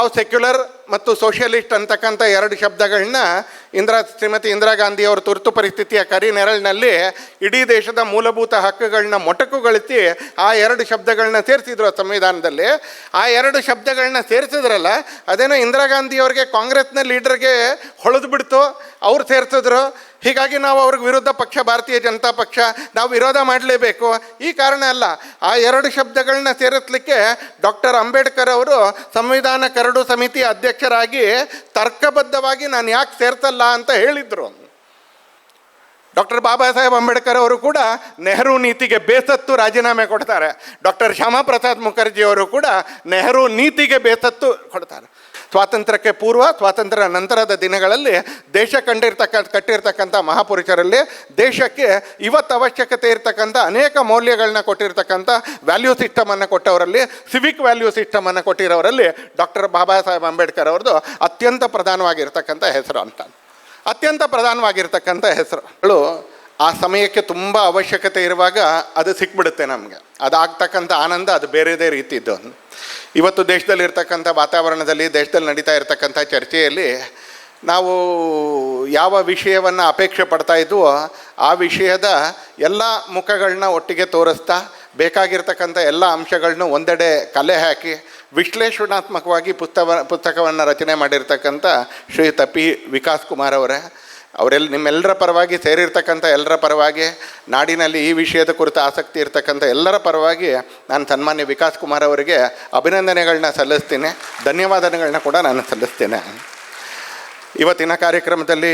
ನಾವು ಸೆಕ್ಯುಲರ್ ಮತ್ತು ಸೋಷಿಯಲಿಸ್ಟ್ ಅಂತಕ್ಕಂಥ ಎರಡು ಶಬ್ದಗಳನ್ನ ಇಂದಿರಾ ಶ್ರೀಮತಿ ಇಂದಿರಾ ಗಾಂಧಿ ಅವರು ತುರ್ತು ಪರಿಸ್ಥಿತಿಯ ಕರಿ ನೆರಳಿನಲ್ಲಿ ಇಡೀ ದೇಶದ ಮೂಲಭೂತ ಹಕ್ಕುಗಳನ್ನ ಮೊಟಕುಗೊಳಿಸಿ ಆ ಎರಡು ಶಬ್ದಗಳನ್ನ ಸೇರಿಸಿದ್ರು ಸಂವಿಧಾನದಲ್ಲಿ. ಆ ಎರಡು ಶಬ್ದಗಳನ್ನ ಸೇರಿಸಿದ್ರಲ್ಲ, ಅದೇನೋ ಇಂದಿರಾ ಗಾಂಧಿಯವ್ರಿಗೆ ಕಾಂಗ್ರೆಸ್ನ ಲೀಡರ್ಗೆ ಹೊಳೆದು ಬಿಡ್ತು ಅವ್ರು ಸೇರಿಸಿದ್ರು. ಹೀಗಾಗಿ ನಾವು ಅವ್ರಿಗೆ ವಿರುದ್ಧ ಪಕ್ಷ, ಭಾರತೀಯ ಜನತಾ ಪಕ್ಷ, ನಾವು ವಿರೋಧ ಮಾಡಲೇಬೇಕು. ಈ ಕಾರಣ ಅಲ್ಲ, ಆ ಎರಡು ಶಬ್ದಗಳನ್ನ ಸೇರಿಸಲಿಕ್ಕೆ ಡಾಕ್ಟರ್ ಅಂಬೇಡ್ಕರ್ ಅವರು ಸಂವಿಧಾನ ಕರಡು ಸಮಿತಿ ಅಧ್ಯಕ್ಷರಾಗಿ ತರ್ಕಬದ್ಧವಾಗಿ ನಾನು ಯಾಕೆ ಸೇರ್ತಲ್ಲ ಅಂತ ಹೇಳಿದರು. ಡಾಕ್ಟರ್ ಬಾಬಾ ಸಾಹೇಬ್ ಅಂಬೇಡ್ಕರ್ ಅವರು ಕೂಡ ನೆಹರು ನೀತಿಗೆ ಬೇಸತ್ತು ರಾಜೀನಾಮೆ ಕೊಡ್ತಾರೆ. ಡಾಕ್ಟರ್ ಶ್ಯಾಮಾ ಪ್ರಸಾದ್ ಮುಖರ್ಜಿ ಅವರು ಕೂಡ ನೆಹರು ನೀತಿಗೆ ಬೇಸತ್ತು ಕೊಡ್ತಾರೆ. ಸ್ವಾತಂತ್ರ್ಯಕ್ಕೆ ಪೂರ್ವ ಸ್ವಾತಂತ್ರ್ಯ ನಂತರದ ದಿನಗಳಲ್ಲಿ ದೇಶ ಕಂಡಿರ್ತಕ್ಕ, ಕಟ್ಟಿರ್ತಕ್ಕಂಥ ಮಹಾಪುರುಷರಲ್ಲಿ ದೇಶಕ್ಕೆ ಇವತ್ತು ಅವಶ್ಯಕತೆ ಇರ್ತಕ್ಕಂಥ ಅನೇಕ ಮೌಲ್ಯಗಳನ್ನ ಕೊಟ್ಟಿರ್ತಕ್ಕಂಥ ವ್ಯಾಲ್ಯೂ ಸಿಸ್ಟಮನ್ನು ಕೊಟ್ಟವರಲ್ಲಿ ಸಿವಿಕ್ ವ್ಯಾಲ್ಯೂ ಸಿಸ್ಟಮನ್ನು ಕೊಟ್ಟಿರೋರಲ್ಲಿ ಡಾಕ್ಟರ್ ಬಾಬಾ ಸಾಹೇಬ್ ಅಂಬೇಡ್ಕರ್ ಅವ್ರದ್ದು ಅತ್ಯಂತ ಪ್ರಧಾನವಾಗಿರ್ತಕ್ಕಂಥ ಹೆಸರು ಅಂತ. ಅತ್ಯಂತ ಪ್ರಧಾನವಾಗಿರ್ತಕ್ಕಂಥ ಹೆಸರುಗಳು ಆ ಸಮಯಕ್ಕೆ ತುಂಬ ಅವಶ್ಯಕತೆ ಇರುವಾಗ ಅದು ಸಿಕ್ಬಿಡುತ್ತೆ ನಮಗೆ. ಅದಾಗ್ತಕ್ಕಂಥ ಆನಂದ ಅದು ಬೇರೆದೇ ರೀತಿದ್ದು ಇವತ್ತು ದೇಶದಲ್ಲಿ ಇರ್ತಕ್ಕಂಥ ವಾತಾವರಣದಲ್ಲಿ, ದೇಶದಲ್ಲಿ ನಡೀತಾ ಇರತಕ್ಕಂಥ ಚರ್ಚೆಯಲ್ಲಿ ನಾವು ಯಾವ ವಿಷಯವನ್ನು ಅಪೇಕ್ಷೆ ಪಡ್ತಾ ಇದ್ವೋ ಆ ವಿಷಯದ ಎಲ್ಲ ಮುಖಗಳನ್ನ ಒಟ್ಟಿಗೆ ತೋರಿಸ್ತಾ, ಬೇಕಾಗಿರ್ತಕ್ಕಂಥ ಎಲ್ಲ ಅಂಶಗಳನ್ನು ಒಂದೆಡೆ ಕಲೆ ಹಾಕಿ, ವಿಶ್ಲೇಷಣಾತ್ಮಕವಾಗಿ ಪುಸ್ತಕ ಪುಸ್ತಕವನ್ನು ರಚನೆ ಮಾಡಿರ್ತಕ್ಕಂಥ ಶ್ರೀ ತಪಿ ವಿಕಾಸ್ ಕುಮಾರ್ ಅವರೇ ಅವರೆಲ್ಲ ನಿಮ್ಮೆಲ್ಲರ ಪರವಾಗಿ ಸೇರಿರ್ತಕ್ಕಂಥ ಎಲ್ಲರ ಪರವಾಗಿ, ನಾಡಿನಲ್ಲಿ ಈ ವಿಷಯದ ಕುರಿತು ಆಸಕ್ತಿ ಇರ್ತಕ್ಕಂಥ ಎಲ್ಲರ ಪರವಾಗಿ ನಾನು ಸನ್ಮಾನ್ಯ ವಿಕಾಸ್ ಕುಮಾರ್ ಅವರಿಗೆ ಅಭಿನಂದನೆಗಳನ್ನ ಸಲ್ಲಿಸ್ತೀನಿ. ಧನ್ಯವಾದಗಳನ್ನ ಕೂಡ ನಾನು ಸಲ್ಲಿಸ್ತೇನೆ. ಇವತ್ತಿನ ಕಾರ್ಯಕ್ರಮದಲ್ಲಿ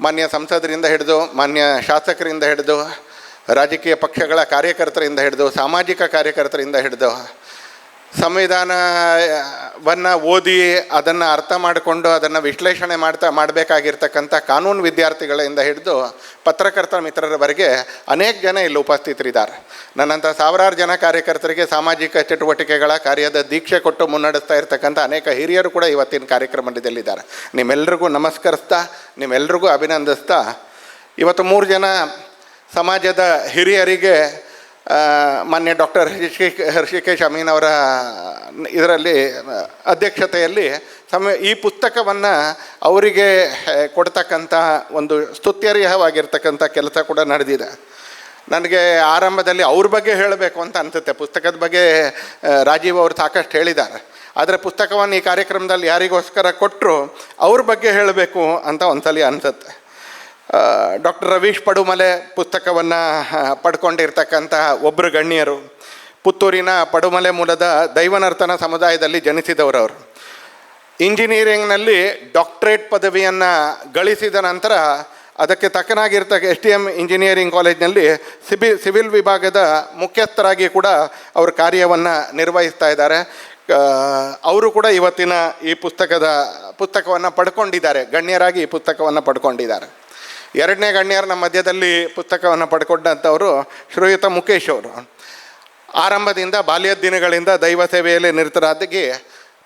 ಮಾನ್ಯ ಸಂಸದರಿಂದ ಹಿಡಿದು, ಮಾನ್ಯ ಶಾಸಕರಿಂದ ಹಿಡಿದು, ರಾಜಕೀಯ ಪಕ್ಷಗಳ ಕಾರ್ಯಕರ್ತರಿಂದ ಹಿಡಿದು, ಸಾಮಾಜಿಕ ಕಾರ್ಯಕರ್ತರಿಂದ ಹಿಡಿದು ಸಂವಿಧಾನವನ್ನು ಓದಿ ಅದನ್ನು ಅರ್ಥ ಮಾಡಿಕೊಂಡು ಅದನ್ನು ವಿಶ್ಲೇಷಣೆ ಮಾಡ್ತಾ, ಮಾಡಬೇಕಾಗಿರ್ತಕ್ಕಂಥ ಕಾನೂನು ವಿದ್ಯಾರ್ಥಿಗಳಿಂದ ಹಿಡಿದು ಪತ್ರಕರ್ತ ಮಿತ್ರರವರೆಗೆ ಅನೇಕ ಜನ ಇಲ್ಲಿ ಉಪಸ್ಥಿತರಿದ್ದಾರೆ. ನನ್ನಂಥ ಸಾವಿರಾರು ಜನ ಕಾರ್ಯಕರ್ತರಿಗೆ ಸಾಮಾಜಿಕ ಚಟುವಟಿಕೆಗಳ ಕಾರ್ಯದ ದೀಕ್ಷೆ ಕೊಟ್ಟು ಮುನ್ನಡೆಸ್ತಾ ಇರ್ತಕ್ಕಂಥ ಅನೇಕ ಹಿರಿಯರು ಕೂಡ ಇವತ್ತಿನ ಕಾರ್ಯಕ್ರಮದಲ್ಲಿದ್ದಾರೆ. ನಿಮ್ಮೆಲ್ಲರಿಗೂ ನಮಸ್ಕರಿಸ್ತಾ ನಿಮ್ಮೆಲ್ಲರಿಗೂ ಅಭಿನಂದಿಸ್ತಾ, ಇವತ್ತು ಮೂರು ಜನ ಸಮಾಜದ ಹಿರಿಯರಿಗೆ ಮಾನ್ಯ ಡಾಕ್ಟರ್ ಹರ್ಷಿಕೇಶ್ ಅಮೀನ್ ಅವರ, ಇದರಲ್ಲಿ, ಅಧ್ಯಕ್ಷತೆಯಲ್ಲಿ ಸಮ, ಈ ಪುಸ್ತಕವನ್ನು ಅವರಿಗೆ ಕೊಡ್ತಕ್ಕಂಥ ಒಂದು ಸ್ತುತ್ಯರ್ಹವಾಗಿರ್ತಕ್ಕಂಥ ಕೆಲಸ ಕೂಡ ನಡೆದಿದೆ. ನನಗೆ ಆರಂಭದಲ್ಲಿ ಅವ್ರ ಬಗ್ಗೆ ಹೇಳಬೇಕು ಅಂತ ಅನಿಸುತ್ತೆ. ಪುಸ್ತಕದ ಬಗ್ಗೆ ರಾಜೀವ್ ಅವರು ಸಾಕಷ್ಟು ಹೇಳಿದ್ದಾರೆ. ಆದರೆ ಪುಸ್ತಕವನ್ನು ಈ ಕಾರ್ಯಕ್ರಮದಲ್ಲಿ ಯಾರಿಗೋಸ್ಕರ ಕೊಟ್ಟರು ಅವ್ರ ಬಗ್ಗೆ ಹೇಳಬೇಕು ಅಂತ ಒಂದ್ಸಲಿ ಅನಿಸುತ್ತೆ. ಡಾಕ್ಟರ್ ರವೀಶ್ ಪಡುಮಲೆ ಪುಸ್ತಕವನ್ನು ಪಡ್ಕೊಂಡಿರ್ತಕ್ಕಂತಹ ಒಬ್ಬರು ಗಣ್ಯರು, ಪುತ್ತೂರಿನ ಪಡುಮಲೆ ಮೂಲದ ದೈವನರ್ತನ ಸಮುದಾಯದಲ್ಲಿ ಜನಿಸಿದವರವರು. ಇಂಜಿನಿಯರಿಂಗ್ನಲ್ಲಿ ಡಾಕ್ಟ್ರೇಟ್ ಪದವಿಯನ್ನು ಗಳಿಸಿದ ನಂತರ ಅದಕ್ಕೆ ತಕ್ಕನಾಗಿರ್ತಕ್ಕ ಎಸ್ ಟಿ ಎಂ ಇಂಜಿನಿಯರಿಂಗ್ ಕಾಲೇಜ್ನಲ್ಲಿ ಸಿಬಿ, ಸಿವಿಲ್ ವಿಭಾಗದ ಮುಖ್ಯಸ್ಥರಾಗಿ ಕೂಡ ಅವರು ಕಾರ್ಯವನ್ನು ನಿರ್ವಹಿಸ್ತಾ ಇದ್ದಾರೆ. ಅವರು ಕೂಡ ಇವತ್ತಿನ ಈ ಪುಸ್ತಕದ, ಪುಸ್ತಕವನ್ನು ಪಡ್ಕೊಂಡಿದ್ದಾರೆ. ಗಣ್ಯರಾಗಿ ಈ ಪುಸ್ತಕವನ್ನು ಪಡ್ಕೊಂಡಿದ್ದಾರೆ. ಎರಡನೇ ಗಣ್ಯರು ನಮ್ಮ ಮಧ್ಯದಲ್ಲಿ ಪುಸ್ತಕವನ್ನು ಪಡ್ಕೊಂಡಂಥವರು ಶ್ರೀಯುತ ಮುಖೇಶ್ ಅವರು. ಆರಂಭದಿಂದ ಬಾಲ್ಯದ ದಿನಗಳಿಂದ ದೈವ ಸೇವೆಯಲ್ಲಿ ನಿರತರಾಗಿ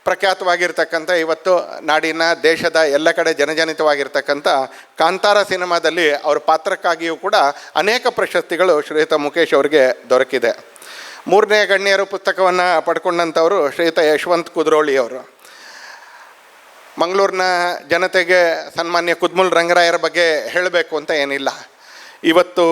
ಪ್ರಖ್ಯಾತವಾಗಿರ್ತಕ್ಕಂಥ ಇವತ್ತು ನಾಡಿನ, ದೇಶದ ಎಲ್ಲ ಕಡೆ ಜನಜನಿತವಾಗಿರ್ತಕ್ಕಂಥ ಕಾಂತಾರ ಸಿನಿಮಾದಲ್ಲಿ ಅವರ ಪಾತ್ರಕ್ಕಾಗಿಯೂ ಕೂಡ ಅನೇಕ ಪ್ರಶಸ್ತಿಗಳು ಶ್ರೀಯುತ ಮುಖೇಶ್ ಅವರಿಗೆ ದೊರಕಿದೆ. ಮೂರನೇ ಗಣ್ಯರು ಪುಸ್ತಕವನ್ನು ಪಡ್ಕೊಂಡಂಥವರು ಶ್ರೀಯುತ ಯಶವಂತ್ ಕುದ್ರೋಳಿ ಅವರು. ಮಂಗಳೂರಿನ ಜನತೆಗೆ ಸನ್ಮಾನ್ಯ ಕುದ್ಮುಲ್ ರಂಗರಾಯರ ಬಗ್ಗೆ ಹೇಳಬೇಕು ಅಂತ ಏನಿಲ್ಲ. ಇವತ್ತು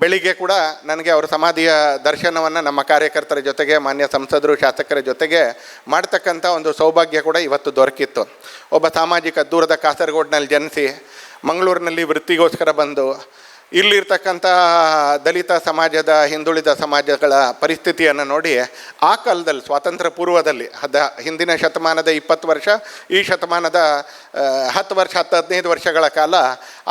ಬೆಳಿಗ್ಗೆ ಕೂಡ ನನಗೆ ಅವರ ಸಮಾಧಿಯ ದರ್ಶನವನ್ನು ನಮ್ಮ ಕಾರ್ಯಕರ್ತರ ಜೊತೆಗೆ, ಮಾನ್ಯ ಸಂಸದರು, ಶಾಸಕರ ಜೊತೆಗೆ ಮಾಡ್ತಕ್ಕಂಥ ಒಂದು ಸೌಭಾಗ್ಯ ಕೂಡ ಇವತ್ತು ದೊರಕಿತ್ತು. ಒಬ್ಬ ಸಾಮಾಜಿಕ ದೂರದ ಕಾಸರಗೋಡ್ನಲ್ಲಿ ಜನಿಸಿ, ಮಂಗಳೂರಿನಲ್ಲಿ ವೃತ್ತಿಗೋಸ್ಕರ ಬಂದು ಇಲ್ಲಿರ್ತಕ್ಕಂಥ ದಲಿತ ಸಮಾಜದ, ಹಿಂದುಳಿದ ಸಮಾಜಗಳ ಪರಿಸ್ಥಿತಿಯನ್ನು ನೋಡಿ ಆ ಕಾಲದಲ್ಲಿ, ಸ್ವಾತಂತ್ರ್ಯ ಪೂರ್ವದಲ್ಲಿ ಹದ ಹಿಂದಿನ ಶತಮಾನದ ಇಪ್ಪತ್ತು ವರ್ಷ, ಈ ಶತಮಾನದ ಹತ್ತು ವರ್ಷ, ಹತ್ತು ಹದಿನೈದು ವರ್ಷಗಳ ಕಾಲ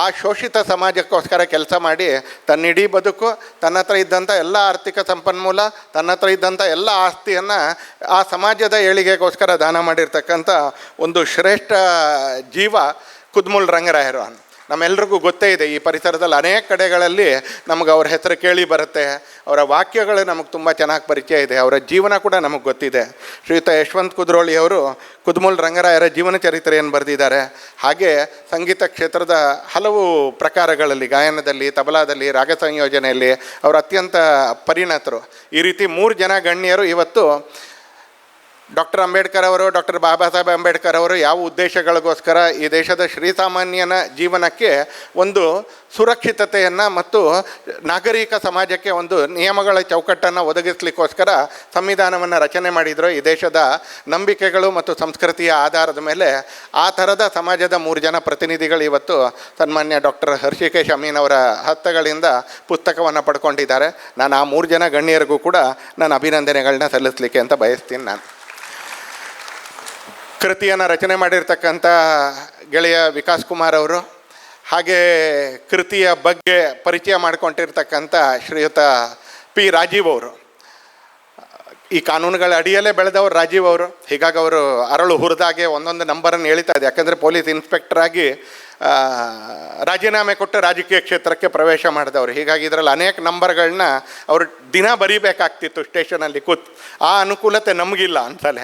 ಆ ಶೋಷಿತ ಸಮಾಜಕ್ಕೋಸ್ಕರ ಕೆಲಸ ಮಾಡಿ ತನ್ನ ಇಡೀ ಬದುಕು, ತನ್ನ ಹತ್ರ ಇದ್ದಂಥ ಎಲ್ಲ ಆರ್ಥಿಕ ಸಂಪನ್ಮೂಲ, ತನ್ನ ಹತ್ರ ಇದ್ದಂಥ ಎಲ್ಲ ಆಸ್ತಿಯನ್ನು ಆ ಸಮಾಜದ ಏಳಿಗೆಗೋಸ್ಕರ ದಾನ ಮಾಡಿರ್ತಕ್ಕಂಥ ಒಂದು ಶ್ರೇಷ್ಠ ಜೀವ ಕುದ್ಮುಲ್ ರಂಗರಾಯರು ನಮ್ಮೆಲ್ರಿಗೂ ಗೊತ್ತೇ ಇದೆ, ಈ ಪರಿಸರದಲ್ಲಿ ಅನೇಕ ಕಡೆಗಳಲ್ಲಿ ನಮಗೆ ಅವ್ರ ಹೆಸರು ಕೇಳಿ ಬರುತ್ತೆ. ಅವರ ವಾಕ್ಯಗಳು ನಮಗೆ ತುಂಬ ಚೆನ್ನಾಗಿ ಪರಿಚಯ ಇದೆ. ಅವರ ಜೀವನ ಕೂಡ ನಮಗೆ ಗೊತ್ತಿದೆ. ಶ್ರೀಯುತ ಯಶವಂತ್ ಕುದ್ರೋಳಿ ಅವರು ಕುದ್ಮೂಲ್ ರಂಗರಾಯರ ಜೀವನ ಚರಿತ್ರೆಯನ್ನು ಬರೆದಿದ್ದಾರೆ. ಹಾಗೆ ಸಂಗೀತ ಕ್ಷೇತ್ರದ ಹಲವು ಪ್ರಕಾರಗಳಲ್ಲಿ, ಗಾಯನದಲ್ಲಿ, ತಬಲಾದಲ್ಲಿ, ರಾಗ ಸಂಯೋಜನೆಯಲ್ಲಿ, ಅವರು ಅತ್ಯಂತ ಪರಿಣತರು. ಈ ರೀತಿ ಮೂರು ಜನ ಗಣ್ಯರು ಇವತ್ತು ಡಾಕ್ಟರ್ ಅಂಬೇಡ್ಕರ್ ಅವರು ಡಾಕ್ಟರ್ ಬಾಬಾ ಸಾಹೇಬ್ ಅಂಬೇಡ್ಕರ್ ಅವರು ಯಾವ ಉದ್ದೇಶಗಳಿಗೋಸ್ಕರ ಈ ದೇಶದ ಶ್ರೀಸಾಮಾನ್ಯನ ಜೀವನಕ್ಕೆ ಒಂದು ಸುರಕ್ಷಿತತೆಯನ್ನು ಮತ್ತು ನಾಗರಿಕ ಸಮಾಜಕ್ಕೆ ಒಂದು ನಿಯಮಗಳ ಚೌಕಟ್ಟನ್ನು ಒದಗಿಸ್ಲಿಕ್ಕೋಸ್ಕರ ಸಂವಿಧಾನವನ್ನು ರಚನೆ ಮಾಡಿದರು. ಈ ದೇಶದ ನಂಬಿಕೆಗಳು ಮತ್ತು ಸಂಸ್ಕೃತಿಯ ಆಧಾರದ ಮೇಲೆ ಆ ಥರದ ಸಮಾಜದ ಮೂರು ಜನ ಪ್ರತಿನಿಧಿಗಳು ಇವತ್ತು ಸನ್ಮಾನ್ಯ ಡಾಕ್ಟರ್ ಹರ್ಷಿಕೇಶ್ ಅಮೀನ್ ಅವರ ಹಸ್ತಗಳಿಂದ ಪುಸ್ತಕವನ್ನು ಪಡ್ಕೊಂಡಿದ್ದಾರೆ. ನಾನು ಆ ಮೂರು ಜನ ಗಣ್ಯರಿಗೂ ಕೂಡ ನಾನು ಅಭಿನಂದನೆಗಳನ್ನ ಸಲ್ಲಿಸಲಿಕ್ಕೆ ಅಂತ ಬಯಸ್ತೀನಿ ನಾನು. ಕೃತಿಯನ್ನು ರಚನೆ ಮಾಡಿರ್ತಕ್ಕಂಥ ಗೆಳೆಯ ವಿಕಾಸ್ ಕುಮಾರ್ ಅವರು, ಹಾಗೆ ಕೃತಿಯ ಬಗ್ಗೆ ಪರಿಚಯ ಮಾಡಿಕೊಂಡಿರ್ತಕ್ಕಂಥ ಶ್ರೀಯುತ ಪಿ ರಾಜೀವ್ ಅವರು. ಈ ಕಾನೂನುಗಳ ಅಡಿಯಲ್ಲೇ ಬೆಳೆದವರು ರಾಜೀವ್ ಅವರು. ಹೀಗಾಗಿ ಅವರು ಅರಳು ಹುರಿದಾಗೆ ಒಂದೊಂದು ನಂಬರನ್ನು ಹೇಳ್ತಾ ಇದೆ. ಯಾಕಂದರೆ ಪೊಲೀಸ್ ಇನ್ಸ್ಪೆಕ್ಟರಾಗಿ ರಾಜೀನಾಮೆ ಕೊಟ್ಟು ರಾಜಕೀಯ ಕ್ಷೇತ್ರಕ್ಕೆ ಪ್ರವೇಶ ಮಾಡಿದವರು. ಹೀಗಾಗಿ ಇದರಲ್ಲಿ ಅನೇಕ ನಂಬರ್ಗಳನ್ನ ಅವರು ದಿನ ಬರೀಬೇಕಾಗ್ತಿತ್ತು ಸ್ಟೇಷನಲ್ಲಿ ಕೂತ್. ಆ ಅನುಕೂಲತೆ ನಮಗಿಲ್ಲ ಅನ್ಸಲೆ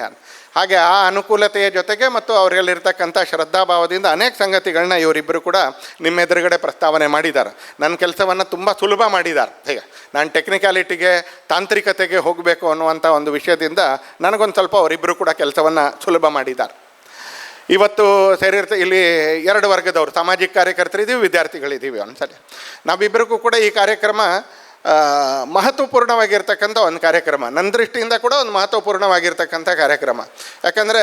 ಹಾಗೆ ಆ ಅನುಕೂಲತೆಯ ಜೊತೆಗೆ ಮತ್ತು ಅವರಲ್ಲಿರ್ತಕ್ಕಂಥ ಶ್ರದ್ಧಾಭಾವದಿಂದ ಅನೇಕ ಸಂಗತಿಗಳನ್ನ ಇವರಿಬ್ಬರು ಕೂಡ ನಿಮ್ಮ ಎದುರುಗಡೆ ಪ್ರಸ್ತಾವನೆ ಮಾಡಿದ್ದಾರೆ. ನನ್ನ ಕೆಲಸವನ್ನು ತುಂಬ ಸುಲಭ ಮಾಡಿದ್ದಾರೆ. ಹೇಗೆ? ನಾನು ಟೆಕ್ನಿಕ್ಯಾಲಿಟಿಗೆ ತಾಂತ್ರಿಕತೆಗೆ ಹೋಗಬೇಕು ಅನ್ನುವಂಥ ಒಂದು ವಿಷಯದಿಂದ ನನಗೊಂದು ಸ್ವಲ್ಪ ಅವರಿಬ್ಬರು ಕೂಡ ಕೆಲಸವನ್ನು ಸುಲಭ ಮಾಡಿದ್ದಾರೆ. ಇವತ್ತು ಸೇರಿರ್ತ, ಇಲ್ಲಿ ಎರಡು ವರ್ಗದವರು, ಸಾಮಾಜಿಕ ಕಾರ್ಯಕರ್ತರಿದ್ದೀವಿ ವಿದ್ಯಾರ್ಥಿಗಳಿದ್ದೀವಿ ಒಂದ್ಸಲ. ನಾವಿಬ್ಬರಿಗೂ ಕೂಡ ಈ ಕಾರ್ಯಕ್ರಮ ಮಹತ್ವಪೂರ್ಣವಾಗಿರ್ತಕ್ಕಂಥ ಒಂದು ಕಾರ್ಯಕ್ರಮ. ನನ್ನ ದೃಷ್ಟಿಯಿಂದ ಕೂಡ ಒಂದು ಮಹತ್ವಪೂರ್ಣವಾಗಿರ್ತಕ್ಕಂಥ ಕಾರ್ಯಕ್ರಮ. ಯಾಕಂದರೆ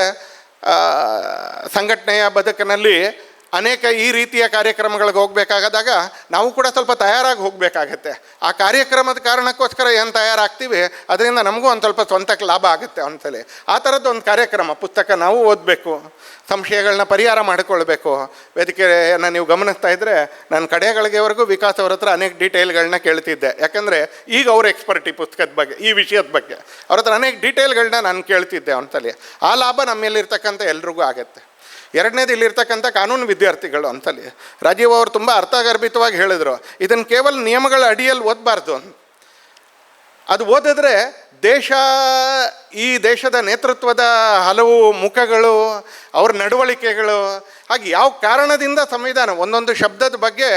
ಸಂಘಟನೆಯ ಬದುಕಿನಲ್ಲಿ ಅನೇಕ ಈ ರೀತಿಯ ಕಾರ್ಯಕ್ರಮಗಳಿಗೆ ಹೋಗಬೇಕಾಗದಾಗ ನಾವು ಕೂಡ ಸ್ವಲ್ಪ ತಯಾರಾಗಿ ಹೋಗಬೇಕಾಗತ್ತೆ. ಆ ಕಾರ್ಯಕ್ರಮದ ಕಾರಣಕ್ಕೋಸ್ಕರ ಏನು ತಯಾರಾಗ್ತೀವಿ, ಅದರಿಂದ ನಮಗೂ ಒಂದು ಸ್ವಲ್ಪ ಸ್ವಂತಕ್ಕೆ ಲಾಭ ಆಗುತ್ತೆ ಅಂತಲೇ ಆ ಥರದ್ದು ಒಂದು ಕಾರ್ಯಕ್ರಮ, ಪುಸ್ತಕ ನಾವು ಓದಬೇಕು ಸಂಶಯಗಳನ್ನ ಪರಿಹಾರ ಮಾಡಿಕೊಳ್ಬೇಕು. ವೇದಿಕೆಯನ್ನು ನೀವು ಗಮನಿಸ್ತಾ ಇದ್ದರೆ ನಾನು ಕಡೆಗಳಿಗೆವರೆಗೂ ವಿಕಾಸ್ ಅವ್ರ ಹತ್ರ ಅನೇಕ ಡೀಟೇಲ್ಗಳನ್ನ ಕೇಳ್ತಿದ್ದೆ. ಯಾಕಂದರೆ ಈಗ ಅವ್ರ ಎಕ್ಸ್ಪರ್ಟ್ ಈ ಪುಸ್ತಕದ ಬಗ್ಗೆ, ಈ ವಿಷಯದ ಬಗ್ಗೆ. ಅವ್ರ ಹತ್ರ ಅನೇಕ ಡೀಟೇಲ್ಗಳನ್ನ ನಾನು ಕೇಳ್ತಿದ್ದೆ ಒಂದ್ಸಲಿ ಆ ಲಾಭ ನಮ್ಮಲ್ಲಿರ್ತಕ್ಕಂಥ ಎಲ್ರಿಗೂ ಆಗುತ್ತೆ. ಎರಡನೇದು ಇಲ್ಲಿರ್ತಕ್ಕಂಥ ಕಾನೂನು ವಿದ್ಯಾರ್ಥಿಗಳು ಅಂತಲ್ಲಿ ರಾಜೀವ್ ಅವರು ತುಂಬ ಅರ್ಥಗರ್ಭಿತವಾಗಿ ಹೇಳಿದರು ಇದನ್ನು ಕೇವಲ ನಿಯಮಗಳ ಅಡಿಯಲ್ಲಿ ಓದಬಾರ್ದು ಅದು ಓದಿದ್ರೆ ದೇಶ, ಈ ದೇಶದ ನೇತೃತ್ವದ ಹಲವು ಮುಖಗಳು, ಅವ್ರ ನಡವಳಿಕೆಗಳು, ಹಾಗೆ ಯಾವ ಕಾರಣದಿಂದ ಸಂವಿಧಾನ, ಒಂದೊಂದು ಶಬ್ದದ ಬಗ್ಗೆ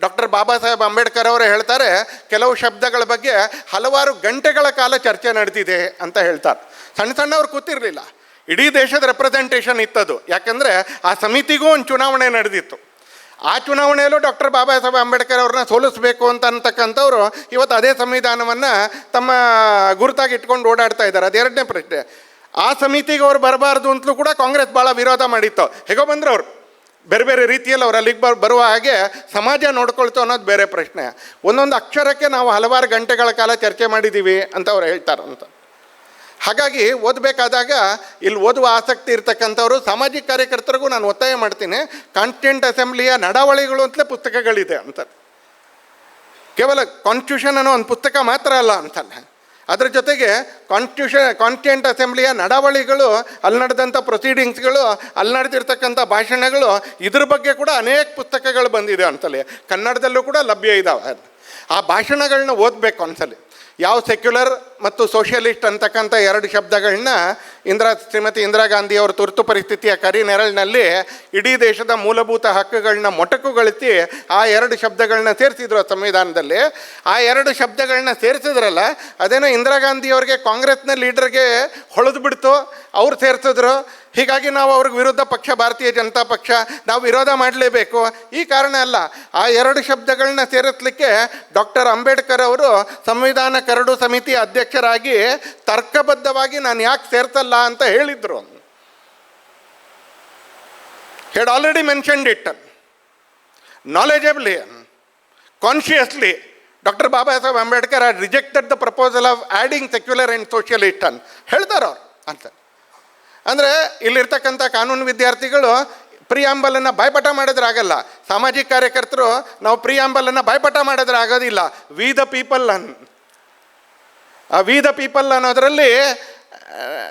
ಡಾಕ್ಟರ್ ಬಾಬಾ ಸಾಹೇಬ್ ಅಂಬೇಡ್ಕರ್ ಅವರು ಹೇಳ್ತಾರೆ, ಕೆಲವು ಶಬ್ದಗಳ ಬಗ್ಗೆ ಹಲವಾರು ಗಂಟೆಗಳ ಕಾಲ ಚರ್ಚೆ ನಡೆದಿದೆ ಅಂತ ಹೇಳ್ತಾರೆ. ಸಣ್ಣ ಸಣ್ಣವ್ರು ಕೂತಿರಲಿಲ್ಲ. ಇಡೀ ದೇಶದ ರೆಪ್ರೆಸೆಂಟೇಷನ್ ಇತ್ತದು. ಯಾಕಂದರೆ ಆ ಸಮಿತಿಗೂ ಒಂದು ಚುನಾವಣೆ ನಡೆದಿತ್ತು. ಆ ಚುನಾವಣೆಯಲ್ಲೂ ಡಾಕ್ಟರ್ ಬಾಬಾ ಸಾಹೇಬ್ ಅಂಬೇಡ್ಕರ್ ಅವ್ರನ್ನ ಸೋಲಿಸಬೇಕು ಅಂತ ಅಂತಕ್ಕಂಥವ್ರು ಇವತ್ತು ಅದೇ ಸಂವಿಧಾನವನ್ನು ತಮ್ಮ ಗುರುತಾಗಿ ಇಟ್ಕೊಂಡು ಓಡಾಡ್ತಾ ಇದ್ದಾರೆ. ಅದು ಎರಡನೇ ಪ್ರಶ್ನೆ. ಆ ಸಮಿತಿಗೆ ಅವ್ರು ಬರಬಾರ್ದು ಅಂತಲೂ ಕೂಡ ಕಾಂಗ್ರೆಸ್ ಭಾಳ ವಿರೋಧ ಮಾಡಿತ್ತು. ಹೇಗೋ ಬಂದ್ರು ಅವರು ಬೇರೆ ಬೇರೆ ರೀತಿಯಲ್ಲಿ ಅವ್ರು ಅಲ್ಲಿಗೆ ಬರ್, ಬರುವ ಹಾಗೆ ಸಮಾಜ ನೋಡ್ಕೊಳ್ತು ಅನ್ನೋದು ಬೇರೆ ಪ್ರಶ್ನೆ. ಒಂದೊಂದು ಅಕ್ಷರಕ್ಕೆ ನಾವು ಹಲವಾರು ಗಂಟೆಗಳ ಕಾಲ ಚರ್ಚೆ ಮಾಡಿದ್ದೀವಿ ಅಂತ ಅವ್ರು ಹೇಳ್ತಾರಂತ. ಹಾಗಾಗಿ ಓದಬೇಕಾದಾಗ ಇಲ್ಲಿ ಓದುವ ಆಸಕ್ತಿ ಇರ್ತಕ್ಕಂಥವ್ರು, ಸಾಮಾಜಿಕ ಕಾರ್ಯಕರ್ತರಿಗೂ ನಾನು ಒತ್ತಾಯ ಮಾಡ್ತೀನಿ ಕಾನ್ಸ್ಟೆಂಟ್ ಅಸೆಂಬ್ಲಿಯ ನಡಾವಳಿಗಳು ಅಂತಲೇ ಪುಸ್ತಕಗಳಿದೆ ಅಂತ ಕೇವಲ ಕಾನ್ಸ್ಟಿಟ್ಯೂಷನ್ ಅನ್ನೋ ಒಂದು ಪುಸ್ತಕ ಮಾತ್ರ ಅಲ್ಲ ಅಂತಲ್ಲ ಅದರ ಜೊತೆಗೆ ಕಾನ್ಸ್ಟಿಟ್ಯೂಷನ್ ಕಾನ್ಸ್ಟೆಂಟ್ ಅಸೆಂಬ್ಲಿಯ ನಡಾವಳಿಗಳು, ಅಲ್ಲಿ ನಡೆದಂಥ ಪ್ರೊಸೀಡಿಂಗ್ಸ್ಗಳು ಅಲ್ಲಿ ನಡೆದಿರ್ತಕ್ಕಂಥ ಭಾಷಣಗಳು, ಇದ್ರ ಬಗ್ಗೆ ಕೂಡ ಅನೇಕ ಪುಸ್ತಕಗಳು ಬಂದಿದೆ ಅಂತಲೇ. ಕನ್ನಡದಲ್ಲೂ ಕೂಡ ಲಭ್ಯ ಇದ್ದಾವೆ ಆ ಭಾಷಣಗಳನ್ನ ಓದಬೇಕು ಒಂದ್ಸಲಿ. ಯಾವ ಸೆಕ್ಯುಲರ್ ಮತ್ತು ಸೋಷಿಯಲಿಸ್ಟ್ ಅಂತಕ್ಕಂಥ ಎರಡು ಶಬ್ದಗಳನ್ನ ಇಂದಿರಾ ಶ್ರೀಮತಿ ಇಂದಿರಾ ಗಾಂಧಿ ಅವರು ತುರ್ತು ಪರಿಸ್ಥಿತಿಯ ಕರಿನೆರಳಿನಲ್ಲಿ ಇಡೀ ದೇಶದ ಮೂಲಭೂತ ಹಕ್ಕುಗಳನ್ನ ಮೊಟಕುಗೊಳಿಸಿ ಆ ಎರಡು ಶಬ್ದಗಳನ್ನ ಸೇರಿಸಿದ್ರು ಸಂವಿಧಾನದಲ್ಲಿ. ಆ ಎರಡು ಶಬ್ದಗಳನ್ನ ಸೇರಿಸಿದ್ರಲ್ಲ, ಅದೇನೋ ಇಂದಿರಾ ಗಾಂಧಿಯವ್ರಿಗೆ ಕಾಂಗ್ರೆಸ್ನ ಲೀಡರ್ಗೆ ಹೊಳೆದು ಬಿಡ್ತು ಅವ್ರು ಸೇರಿಸಿದ್ರು. ಹೀಗಾಗಿ ನಾವು ಅವ್ರಿಗೆ ವಿರುದ್ಧ ಪಕ್ಷ, ಭಾರತೀಯ ಜನತಾ ಪಕ್ಷ, ನಾವು ವಿರೋಧ ಮಾಡಲೇಬೇಕು. ಈ ಕಾರಣ ಅಲ್ಲ, ಆ ಎರಡು ಶಬ್ದಗಳನ್ನ ಸೇರಿಸಲಿಕ್ಕೆ ಡಾಕ್ಟರ್ ಅಂಬೇಡ್ಕರ್ ಅವರು ಸಂವಿಧಾನ ಕರಡು ಸಮಿತಿ ಅಧ್ಯಕ್ಷರಾಗಿ ತರ್ಕಬದ್ಧವಾಗಿ ನಾನು ಯಾಕೆ ಸೇರ್ತಲ್ಲ ಅಂತ ಹೇಳಿದ್ರು. Had already mentioned it knowledgeably consciously doctor Baba Saheb Ambedkar are rejected the proposal of adding secular and social ಇಟ್ಟನ್ ಹೇಳ್ತಾರೆ ಅವ್ರು ಅಂತ ಅಂದರೆ ಇಲ್ಲಿರ್ತಕ್ಕಂಥ ಕಾನೂನು ವಿದ್ಯಾರ್ಥಿಗಳು ಪ್ರಿಯಾಂಬಲನ್ನು ಬಾಯ್ಪಾಠ ಮಾಡಿದ್ರೆ ಆಗಲ್ಲ ಸಾಮಾಜಿಕ ಕಾರ್ಯಕರ್ತರು ನಾವು ಪ್ರಿಯಾಂಬಲನ್ನು ಬಾಯ್ಪಾಠ ಮಾಡಿದ್ರೆ ಆಗೋದಿಲ್ಲ ವಿ ದ ಪೀಪಲ್ ಅನ್. ಆ ವಿ ದ ಪೀಪಲ್ ಅನ್ನೋದರಲ್ಲಿ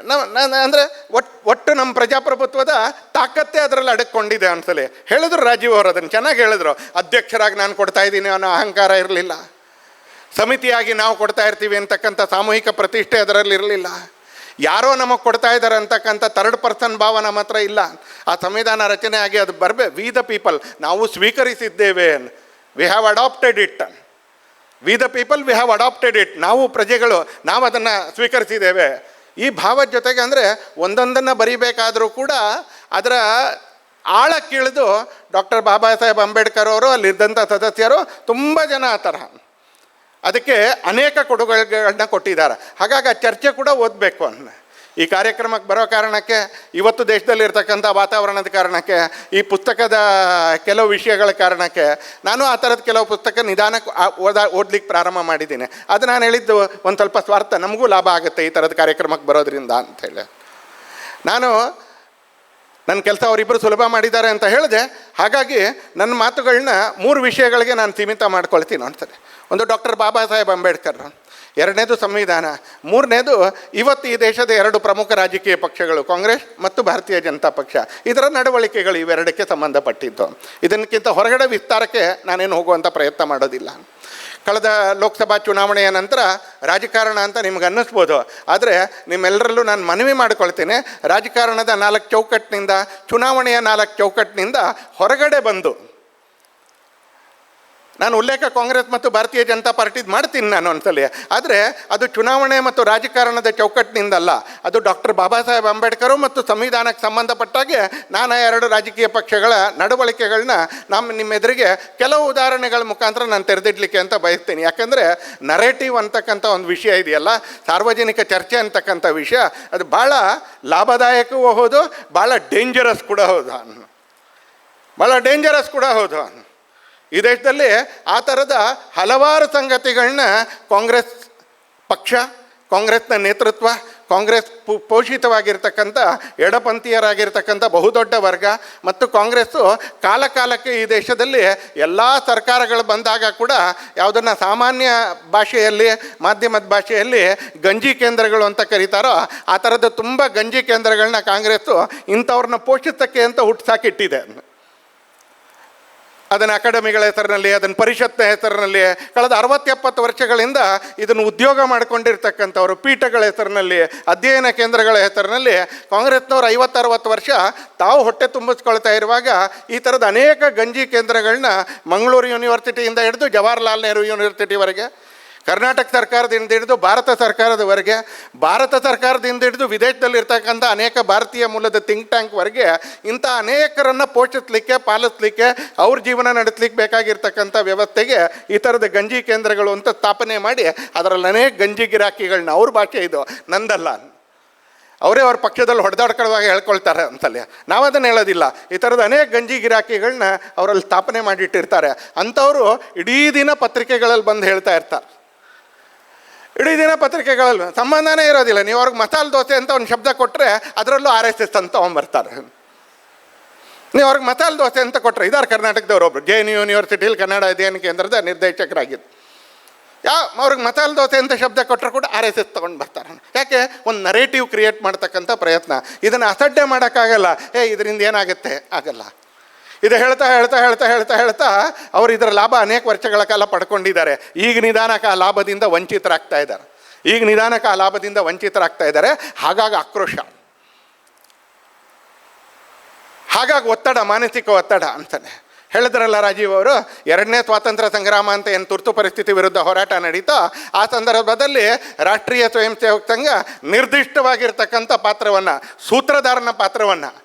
ನಾವು ಅಂದರೆ ಒಟ್ಟು ಒಟ್ಟು ನಮ್ಮ ಪ್ರಜಾಪ್ರಭುತ್ವದ ತಾಕತ್ತೇ ಅದರಲ್ಲಿ ಅಡಕೊಂಡಿದೆ ಅನ್ಸಲಿ. ಹೇಳಿದ್ರು ರಾಜೀವ್ ಅವರು ಅದನ್ನು, ಚೆನ್ನಾಗಿ ಹೇಳಿದ್ರು. ಅಧ್ಯಕ್ಷರಾಗಿ ನಾನು ಕೊಡ್ತಾ ಇದ್ದೀನಿ ಅನ್ನೋ ಅಹಂಕಾರ ಇರಲಿಲ್ಲ. ಸಮಿತಿಯಾಗಿ ನಾವು ಕೊಡ್ತಾ ಇರ್ತೀವಿ ಅಂತಕ್ಕಂಥ ಸಾಮೂಹಿಕ ಪ್ರತಿಷ್ಠೆ ಅದರಲ್ಲಿ ಇರಲಿಲ್ಲ. ಯಾರೋ ನಮಗೆ ಕೊಡ್ತಾ ಇದ್ದಾರೆ ಅಂತಕ್ಕಂಥ ಥರ್ಡ್ ಪರ್ಸನ್ ಭಾವ ನಮ್ಮ ಹತ್ರ ಇಲ್ಲ. ಆ ಸಂವಿಧಾನ ರಚನೆ ಆಗಿ ಅದು ಬರಬೇ ವಿ ದ ಪೀಪಲ್ ನಾವು ಸ್ವೀಕರಿಸಿದ್ದೇವೆ. We have adopted it we the people we have adopted it ನಾವು ಪ್ರಜೆಗಳು, ನಾವು ಅದನ್ನು ಸ್ವೀಕರಿಸಿದ್ದೇವೆ. ಈ ಭಾವದ ಜೊತೆಗೆ ಅಂದರೆ ಒಂದೊಂದನ್ನು ಬರಿಬೇಕಾದರೂ ಕೂಡ ಅದರ ಆಳಕ್ಕಿಳಿದು ಡಾಕ್ಟರ್ ಬಾಬಾ ಸಾಹೇಬ್ ಅಂಬೇಡ್ಕರ್ ಅವರು ಅಲ್ಲಿದ್ದಂಥ ಸದಸ್ಯರು ತುಂಬ ಜನ ಆ ಥರ ಅದಕ್ಕೆ ಅನೇಕ ಕೊಡುಗೆಗಳನ್ನ ಕೊಟ್ಟಿದ್ದಾರೆ. ಹಾಗಾಗಿ ಆ ಚರ್ಚೆ ಕೂಡ ಓದಬೇಕು ಅಂತ. ಈ ಕಾರ್ಯಕ್ರಮಕ್ಕೆ ಬರೋ ಕಾರಣಕ್ಕೆ, ಇವತ್ತು ದೇಶದಲ್ಲಿ ಇರ್ತಕ್ಕಂಥ ವಾತಾವರಣದ ಕಾರಣಕ್ಕೆ, ಈ ಪುಸ್ತಕದ ಕೆಲವು ವಿಷಯಗಳ ಕಾರಣಕ್ಕೆ, ನಾನು ಆ ಥರದ ಕೆಲವು ಪುಸ್ತಕ ನಿಧಾನಕ್ಕೆ ಓದ, ಓದ್ಲಿಕ್ಕೆ ಪ್ರಾರಂಭ ಮಾಡಿದ್ದೀನಿ. ಅದು ನಾನು ಹೇಳಿದ್ದು ಒಂದು ಸ್ವಲ್ಪ ಸ್ವಾರ್ಥ, ನಮಗೂ ಲಾಭ ಆಗುತ್ತೆ ಈ ಥರದ ಕಾರ್ಯಕ್ರಮಕ್ಕೆ ಬರೋದ್ರಿಂದ ಅಂಥೇಳಿ ನಾನು ನನ್ನ ಕೆಲಸ ಅವರಿಬ್ಬರು ಸುಲಭ ಮಾಡಿದ್ದಾರೆ ಅಂತ ಹೇಳಿದೆ. ಹಾಗಾಗಿ ನನ್ನ ಮಾತುಗಳನ್ನ ಮೂರು ವಿಷಯಗಳಿಗೆ ನಾನು ಸೀಮಿತ ಮಾಡ್ಕೊಳ್ತೀನಿ ಅಂತಾರೆ ಒಂದು ಡಾಕ್ಟರ್ ಬಾಬಾ ಸಾಹೇಬ್ ಅಂಬೇಡ್ಕರ್. ಎರಡನೇದು ಸಂವಿಧಾನ. ಮೂರನೇದು ಇವತ್ತು ಈ ದೇಶದ ಎರಡು ಪ್ರಮುಖ ರಾಜಕೀಯ ಪಕ್ಷಗಳು, ಕಾಂಗ್ರೆಸ್ ಮತ್ತು ಭಾರತೀಯ ಜನತಾ ಪಕ್ಷ. ಇದರ ನಡವಳಿಕೆಗಳು ಇವೆರಡಕ್ಕೆ ಸಂಬಂಧಪಟ್ಟಿದ್ದು. ಇದಕ್ಕಿಂತ ಹೊರಗಡೆ ವಿಸ್ತಾರಕ್ಕೆ ನಾನೇನು ಹೋಗುವಂಥ ಪ್ರಯತ್ನ ಮಾಡೋದಿಲ್ಲ. ಕಳೆದ ಲೋಕಸಭಾ ಚುನಾವಣೆಯ ನಂತರ ರಾಜಕಾರಣ ಅಂತ ನಿಮ್ಗೆ ಅನ್ನಿಸ್ಬೋದು. ಆದರೆ ನಿಮ್ಮೆಲ್ಲರಲ್ಲೂ ನಾನು ಮನವಿ ಮಾಡಿಕೊಳ್ತೇನೆ, ರಾಜಕಾರಣದ ನಾಲ್ಕು ಚೌಕಟ್ಟಿನಿಂದ, ಚುನಾವಣೆಯ ನಾಲ್ಕು ಚೌಕಟ್ಟಿನಿಂದ ಹೊರಗಡೆ ಬಂದು ನಾನು ಉಲ್ಲೇಖ ಕಾಂಗ್ರೆಸ್ ಮತ್ತು ಭಾರತೀಯ ಜನತಾ ಪಾರ್ಟಿದು ಮಾಡ್ತೀನಿ ನಾನು ಒಂದ್ಸಲಿ. ಆದರೆ ಅದು ಚುನಾವಣೆ ಮತ್ತು ರಾಜಕಾರಣದ ಚೌಕಟ್ಟಿನಿಂದಲ್ಲ. ಅದು ಡಾಕ್ಟರ್ ಬಾಬಾ ಸಾಹೇಬ್ ಅಂಬೇಡ್ಕರು ಮತ್ತು ಸಂವಿಧಾನಕ್ಕೆ ಸಂಬಂಧಪಟ್ಟಾಗೆ ನಾನು ಎರಡು ರಾಜಕೀಯ ಪಕ್ಷಗಳ ನಡವಳಿಕೆಗಳನ್ನ ನಮ್ಮ ನಿಮ್ಮ ಎದುರಿಗೆ ಕೆಲವು ಉದಾಹರಣೆಗಳ ಮುಖಾಂತರ ನಾನು ತೆರೆದಿಡ್ಲಿಕ್ಕೆ ಅಂತ ಬಯಸ್ತೀನಿ. ಯಾಕಂದರೆ ನರೇಟಿವ್ ಅಂತಕ್ಕಂಥ ಒಂದು ವಿಷಯ ಇದೆಯಲ್ಲ, ಸಾರ್ವಜನಿಕ ಚರ್ಚೆ ಅಂತಕ್ಕಂಥ ವಿಷಯ, ಅದು ಭಾಳ ಲಾಭದಾಯಕವೂ ಹೌದು, ಭಾಳ ಡೇಂಜರಸ್ ಕೂಡ ಹೌದು. ಭಾಳ ಡೇಂಜರಸ್ ಕೂಡ ಹೌದು. ಈ ದೇಶದಲ್ಲಿ ಆ ಥರದ ಹಲವಾರು ಸಂಗತಿಗಳನ್ನ ಕಾಂಗ್ರೆಸ್ ಪಕ್ಷ, ಕಾಂಗ್ರೆಸ್ನ ನೇತೃತ್ವ, ಕಾಂಗ್ರೆಸ್ ಪು, ಪೋಷಿತವಾಗಿರ್ತಕ್ಕಂಥ ಎಡಪಂಥೀಯರಾಗಿರ್ತಕ್ಕಂಥ ಬಹುದೊಡ್ಡ ವರ್ಗ ಮತ್ತು ಕಾಂಗ್ರೆಸ್ಸು ಕಾಲ ಕಾಲಕ್ಕೆ ಈ ದೇಶದಲ್ಲಿ ಎಲ್ಲ ಸರ್ಕಾರಗಳು ಬಂದಾಗ ಕೂಡ ಯಾವುದನ್ನು ಸಾಮಾನ್ಯ ಭಾಷೆಯಲ್ಲಿ, ಮಾಧ್ಯಮದ ಭಾಷೆಯಲ್ಲಿ ಗಂಜಿ ಕೇಂದ್ರಗಳು ಅಂತ ಕರೀತಾರೋ ಆ ಥರದ ತುಂಬ ಗಂಜಿ ಕೇಂದ್ರಗಳನ್ನ ಕಾಂಗ್ರೆಸ್ಸು ಇಂಥವ್ರನ್ನ ಪೋಷಿಸಕ್ಕೆ ಅಂತ ಹುಟ್ಸಾಕಿಟ್ಟಿದೆ. ಅದನ್ನು ಅಕಾಡೆಮಿಗಳ ಹೆಸರಿನಲ್ಲಿ, ಅದನ್ನು ಪರಿಷತ್ನ ಹೆಸರಿನಲ್ಲಿ, ಕಳೆದ ಅರವತ್ತೆಪ್ಪತ್ತು ವರ್ಷಗಳಿಂದ ಇದನ್ನು ಉದ್ಯೋಗ ಮಾಡಿಕೊಂಡಿರ್ತಕ್ಕಂಥವ್ರು ಪೀಠಗಳ ಹೆಸರಿನಲ್ಲಿ, ಅಧ್ಯಯನ ಕೇಂದ್ರಗಳ ಹೆಸರಿನಲ್ಲಿ, ಕಾಂಗ್ರೆಸ್ನವರು ಐವತ್ತರವತ್ತು ವರ್ಷ ತಾವು ಹೊಟ್ಟೆ ತುಂಬಿಸ್ಕೊಳ್ತಾ ಇರುವಾಗ ಈ ಥರದ ಅನೇಕ ಗಂಜಿ ಕೇಂದ್ರಗಳನ್ನ ಮಂಗಳೂರು ಯೂನಿವರ್ಸಿಟಿಯಿಂದ ಹಿಡಿದು ಜವಾಹರ್ಲಾಲ್ ನೆಹರು ಯೂನಿವರ್ಸಿಟಿವರೆಗೆ ಕರ್ನಾಟಕ ಸರ್ಕಾರದಿಂದ ಹಿಡಿದು ಭಾರತ ಸರ್ಕಾರದವರೆಗೆ, ಭಾರತ ಸರ್ಕಾರದಿಂದ ಹಿಡಿದು ವಿದೇಶದಲ್ಲಿರ್ತಕ್ಕಂಥ ಅನೇಕ ಭಾರತೀಯ ಮೂಲದ ಥಿಂಕ್ ಟ್ಯಾಂಕ್ವರೆಗೆ ಇಂಥ ಅನೇಕರನ್ನು ಪೋಷಿಸಲಿಕ್ಕೆ, ಪಾಲಿಸಲಿಕ್ಕೆ, ಅವ್ರ ಜೀವನ ನಡೆಸಲಿಕ್ಕೆ ಬೇಕಾಗಿರ್ತಕ್ಕಂಥ ವ್ಯವಸ್ಥೆಗೆ ಈ ಥರದ ಗಂಜಿ ಕೇಂದ್ರಗಳು ಅಂತ ಸ್ಥಾಪನೆ ಮಾಡಿ ಅದರಲ್ಲಿ ಅನೇಕ ಗಂಜಿ ಗಿರಾಕಿಗಳನ್ನ ಅವ್ರ ಭಾಷೆ ಇದು, ನಂದಲ್ಲ. ಅವರೇ ಅವ್ರ ಪಕ್ಷದಲ್ಲಿ ಹೊಡೆದಾಡ್ಕೊಳ್ಳುವಾಗ ಹೇಳ್ಕೊಳ್ತಾರೆ ಅಂತಲ್ಲಿ. ನಾವು ಅದನ್ನು ಹೇಳೋದಿಲ್ಲ. ಈ ಥರದ ಅನೇಕ ಗಂಜಿ ಗಿರಾಕಿಗಳನ್ನ ಅವರಲ್ಲಿ ಸ್ಥಾಪನೆ ಮಾಡಿಟ್ಟಿರ್ತಾರೆ. ಅಂಥವರು ಇಡೀ ದಿನ ಪತ್ರಿಕೆಗಳಲ್ಲಿ ಬಂದು ಹೇಳ್ತಾ ಇರ್ತಾರೆ. ಇಡೀ ದಿನ ಪತ್ರಿಕೆಗಳಲ್ಲಿ. ಸಂಬಂಧನೇ ಇರೋದಿಲ್ಲ. ನೀವು ಅವ್ರಿಗೆ ಮಸಾಲೆ ದೋಸೆ ಅಂತ ಒಂದು ಶಬ್ದ ಕೊಟ್ಟರೆ ಅದರಲ್ಲೂ ಆರ್ ಎಸ್ ಎಸ್ ಅಂತ ಬರ್ತಾರೆ ನೀವು ಅವ್ರಿಗೆ ಮಸಾಲೆ ದೋಸೆ ಅಂತ ಕೊಟ್ಟರೆ ಇದಾರೆ ಕರ್ನಾಟಕದವ್ರು ಒಬ್ರು. ಜೆ ಎನ್ ಯು ಯೂನಿವರ್ಸಿಟಿಲಿ ಕನ್ನಡ ಅಧ್ಯಯನ ಕೇಂದ್ರದ ನಿರ್ದೇಶಕರಾಗಿದ್ದು. ಯಾವ ಅವ್ರಿಗೆ ಮಸಾಲೆ ದೋಸೆ ಅಂತ ಶಬ್ದ ಕೊಟ್ಟರೆ ಕೂಡ ಆರ್ ಎಸ್ ಎಸ್ ತೊಗೊಂಡು ಬರ್ತಾರೆ. ಯಾಕೆ? ಒಂದು ನರೇಟಿವ್ ಕ್ರಿಯೇಟ್ ಮಾಡ್ತಕ್ಕಂಥ ಪ್ರಯತ್ನ. ಇದನ್ನು ಅಸಡ್ಡೆ ಮಾಡೋಕ್ಕಾಗಲ್ಲ. ಏ, ಇದರಿಂದ ಏನಾಗುತ್ತೆ? ಆಗಲ್ಲ. ಇದು ಹೇಳ್ತಾ ಹೇಳ್ತಾ ಹೇಳ್ತಾ ಹೇಳ್ತಾ ಹೇಳ್ತಾ ಅವರು ಇದರ ಲಾಭ ಅನೇಕ ವರ್ಷಗಳ ಕಾಲ ಪಡ್ಕೊಂಡಿದ್ದಾರೆ. ಈಗ ನಿಧಾನಕ್ಕೆ ಆ ಲಾಭದಿಂದ ವಂಚಿತರಾಗ್ತಾ ಇದ್ದಾರೆ. ಈಗ ನಿಧಾನಕ್ಕೆ ಆ ಲಾಭದಿಂದ ವಂಚಿತರಾಗ್ತಾ ಇದ್ದಾರೆ. ಹಾಗಾಗಿ ಆಕ್ರೋಶ. ಹಾಗಾಗಿ ಒತ್ತಡ, ಮಾನಸಿಕ ಒತ್ತಡ ಅಂತಾನೆ. ಹೇಳಿದ್ರಲ್ಲ ರಾಜೀವ್ ಅವರು, ಎರಡನೇ ಸ್ವಾತಂತ್ರ್ಯ ಸಂಗ್ರಾಮ ಅಂತ ಏನು ತುರ್ತು ಪರಿಸ್ಥಿತಿ ವಿರುದ್ಧ ಹೋರಾಟ ನಡೀತೋ, ಆ ಸಂದರ್ಭದಲ್ಲಿ ರಾಷ್ಟ್ರೀಯ ಸ್ವಯಂ ಸೇವಕ ಸಂಘ ನಿರ್ದಿಷ್ಟವಾಗಿರ್ತಕ್ಕಂಥ ಪಾತ್ರವನ್ನು, ಸೂತ್ರಧಾರನ ಪಾತ್ರವನ್ನು